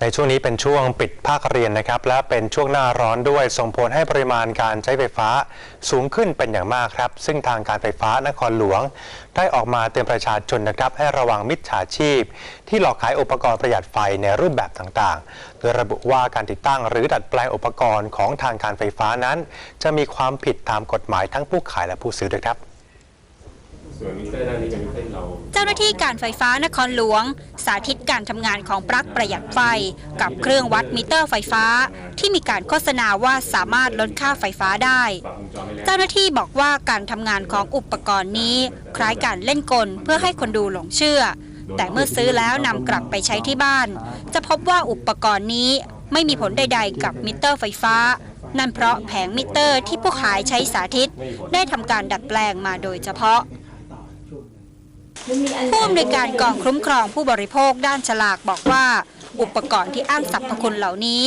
ในช่วงนี้เป็นช่วงปิดภาคเรียนนะครับ และเป็นช่วงหน้าร้อนด้วยส่งผลให้ปริมาณการใช้ไฟฟ้าสูงขึ้นเป็นอย่างมากครับ ซึ่งทางการไฟฟ้านครหลวง ได้ออกมาเตือนประชาชนนะครับ ให้ระวังมิจฉาชีพ ที่หลอกขายอุปกรณ์ประหยัดไฟในรูปแบบต่างๆ โดยระบุว่าการติดตั้งหรือดัดแปลงอุปกรณ์ของทางการไฟฟ้านั้น จะมีความผิดตามกฎหมายทั้งผู้ขายและผู้ซื้อด้วยครับส่วนมิเตอร์ด้านนี้เป็นมิเตอร์เราาหน้าที่การไฟฟ้านครหลวง สาธิตการทำงานของปลั๊กประหยัดไฟ กับเครื่องวัดมิเตอร์ไฟฟ้า ที่มีการโฆษณาว่าสามารถลดค่าไฟฟ้าได้ เจ้าหน้าที่บอกว่าการทำงานของอุปกรณ์นี้ คล้ายการเล่นกลเพื่อให้คนดูหลงเชื่อ แต่เมื่อซื้อแล้วนำกลับไปใช้ที่บ้าน จะพบว่าอุปกรณ์นี้ไม่มีผลใด ๆ กับมิเตอร์ไฟฟ้านั่นเพราะแผงมิเตอร์ที่ผู้ขายใช้สาธิต ได้ทำการดัดแปลงมาโดยเฉพาะ ผู้อำนวยการกองคุ้มครองผู้บริโภคด้านฉลากบอกว่าอุปกรณ์ที่อ้างสรรพคุณเหล่านี้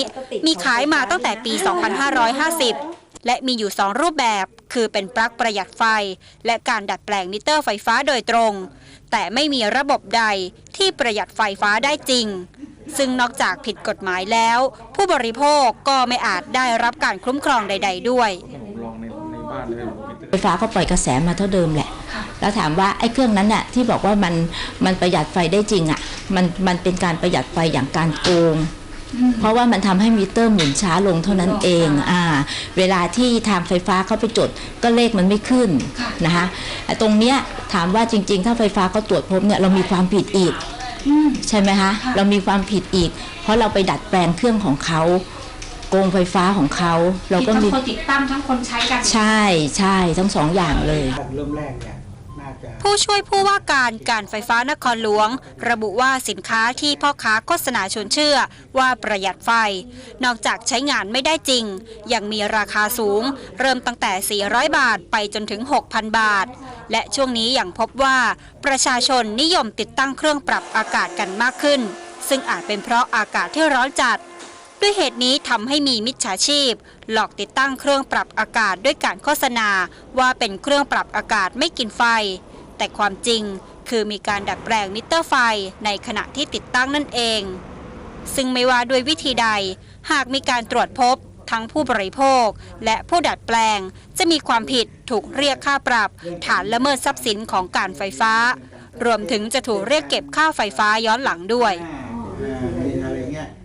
มีขายมาตั้งแต่ปี 2550 และมีอยู่ 2 รูปแบบ คือเป็นปลั๊กประหยัดไฟ และการดัดแปลงมิเตอร์ไฟฟ้าโดยตรง แต่ไม่มีระบบใดที่ประหยัดไฟฟ้าได้จริง ซึ่งนอกจากผิดกฎหมายแล้ว ผู้บริโภคก็ไม่อาจได้รับการคุ้มครองใด ๆ ด้วย บ้านเลยมิเตอร์ไฟฟ้าก็ปล่อยกระแสมาเท่าเดิมแหละ แล้วถามว่าไอ้เครื่องนั้นน่ะที่บอกว่ามันมันประหยัดไฟได้จริงอะมันมันเป็นการประหยัดไฟอย่างการโกงเพราะว่ามันทำให้มิเตอร์หมุนช้าลงเท่านั้นเอง อ่า เวลาที่ทางไฟฟ้าเขาไปจดก็เลขมันไม่ขึ้นนะคะไอ้ตรงเนี้ยถามว่าจริง ๆ ถ้าไฟฟ้าเขาตรวจพบเนี่ยเรามีความผิดอีก ใช่ไหมคะ เรามีความผิดอีก เพราะเราไปดัดแปลงเครื่องของเขา โกงไฟฟ้าของเขา เราก็ทั้งมีคนติดตั้งทั้งคนใช้กัน ใช่ใช่ทั้งสองอย่างเลยเริ่มแรกเนี่ยน่าจะผู้ช่วยผู้ว่าการการไฟฟ้านครหลวง ระบุว่าสินค้าที่พ่อค้าโฆษณาชวนเชื่อว่าประหยัดไฟ นอกจากใช้งานไม่ได้จริง ยังมีราคาสูง เริ่มตั้งแต่ 400 บาทไปจนถึง 6,000 บาท และช่วงนี้ยังพบว่า ประชาชนนิยมติดตั้งเครื่องปรับอากาศกันมากขึ้น ซึ่งอาจเป็นเพราะอากาศที่ร้อนจัด ด้วยเหตุนี้ทำให้มีมิจฉาชีพ หลอกติดตั้งเครื่องปรับอากาศด้วยการโฆษณา ว่าเป็นเครื่องปรับอากาศไม่กินไฟ แต่ความจริงคือมีการดัดแปลงมิเตอร์ไฟในขณะที่ติดตั้งนั่นเอง ซึ่งไม่ว่าด้วยวิธีใด หากมีการตรวจพบทั้งผู้บริโภค และผู้ดัดแปลง จะมีความผิดถูกเรียกค่าปรับ ฐานละเมิดทรัพย์สินของการไฟฟ้า รวมถึงจะถูกเรียกเก็บค่าไฟฟ้าย้อนหลังด้วย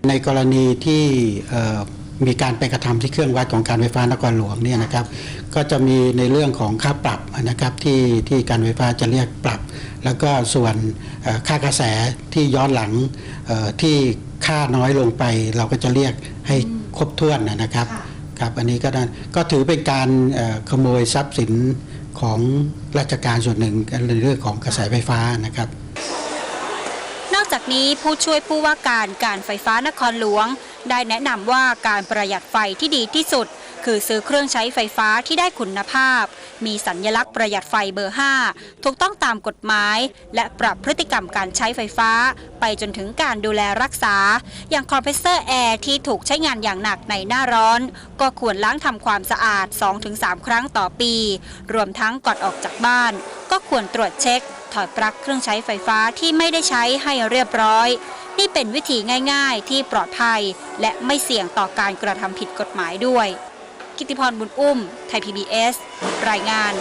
ในกรณีที่เอ่อมีการไปกระทำที่เครื่องวัดของการไฟฟ้านครหลวงเนี่ยนะครับ ก็จะมีในเรื่องของค่าปรับนะครับที่ที่การไฟฟ้าจะเรียกปรับ แล้วก็ส่วนเอ่อค่ากระแสที่ย้อนหลังเอ่อที่ค่าน้อยลงไป เราก็จะเรียกให้ครบถ้วนนะครับครับอันนี้ก็ได้ก็ถือเป็นการเอ่อขโมยทรัพย์สินของราชการส่วนหนึ่งในเรื่องของกระแสไฟฟ้านะครับน อกจากนี้ผู้ช่วยผู้ว่าการการไฟฟ้านครหลวง ได้แนะนำว่าการประหยัดไฟที่ดีที่สุด คือซื้อเครื่องใช้ไฟฟ้าที่ได้คุณภาพ มีสัญลักษณ์ประหยัดไฟเบอร์ 5 ถูกต้องตามกฎหมาย และปรับพฤติกรรมการใช้ไฟฟ้า ไปจนถึงการดูแลรักษา อย่างคอมเพรสเซอร์แอร์ที่ถูกใช้งานอย่างหนักในหน้าร้อน ก็ควรล้างทำความสะอาด 2-3 ครั้งต่อปี รวมทั้งก่อนออกจากบ้าน ก็ควรตรวจเช็ค ถอดปลั๊กเครื่องใช้ไฟฟ้าที่ไม่ได้ใช้ให้เรียบร้อย นี่เป็นวิธีง่ายๆ ที่ปลอดภัย และไม่เสี่ยงต่อการกระทำผิดกฎหมายด้วย กิติพรบุญอุ้ม ไทย PBS รายงาน